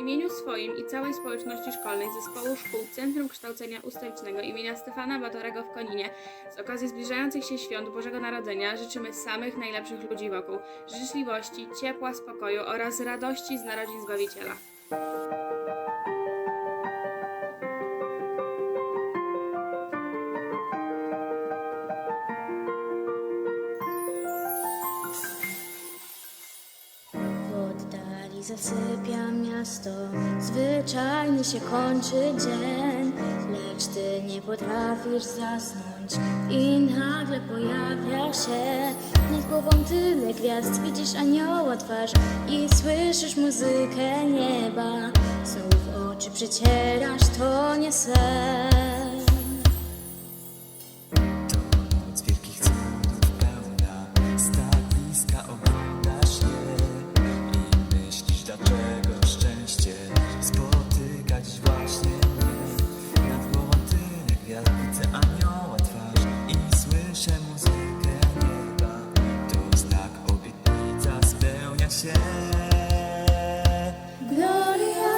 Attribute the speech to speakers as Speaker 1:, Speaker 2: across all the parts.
Speaker 1: W imieniu swoim i całej społeczności szkolnej Zespołu Szkół Centrum Kształcenia Ustawicznego imienia Stefana Batorego w Koninie z okazji zbliżających się świąt Bożego Narodzenia życzymy samych najlepszych ludzi wokół, życzliwości, ciepła, spokoju oraz radości z narodzin Zbawiciela.
Speaker 2: Zasypia miasto, zwyczajnie się kończy dzień, lecz ty nie potrafisz zasnąć. I nagle pojawia się nad głową tyle gwiazd, widzisz anioła twarz i słyszysz muzykę nieba, znów oczy przecierasz, to nie sen.
Speaker 3: się.
Speaker 2: Gloria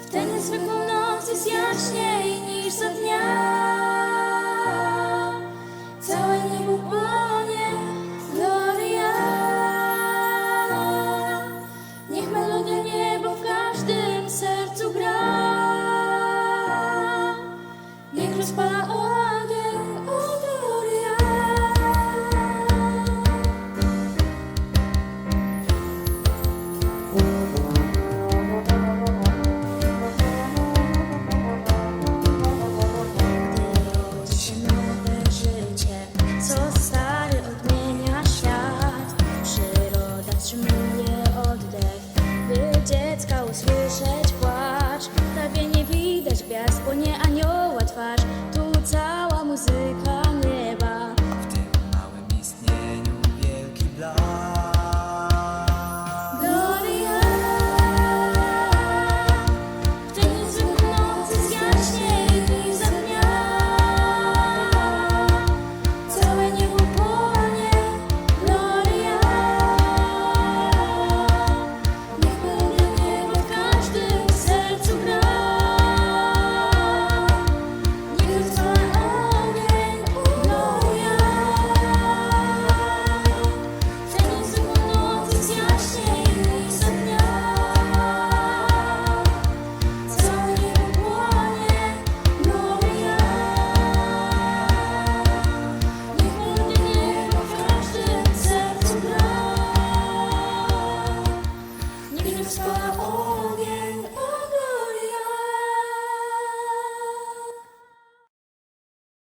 Speaker 2: W tę niezwykłą noc jest jaśniej niż za dnia. Całe niebo płonie Gloria. Niech melodia niebo w każdym sercu gra. Niech rozpala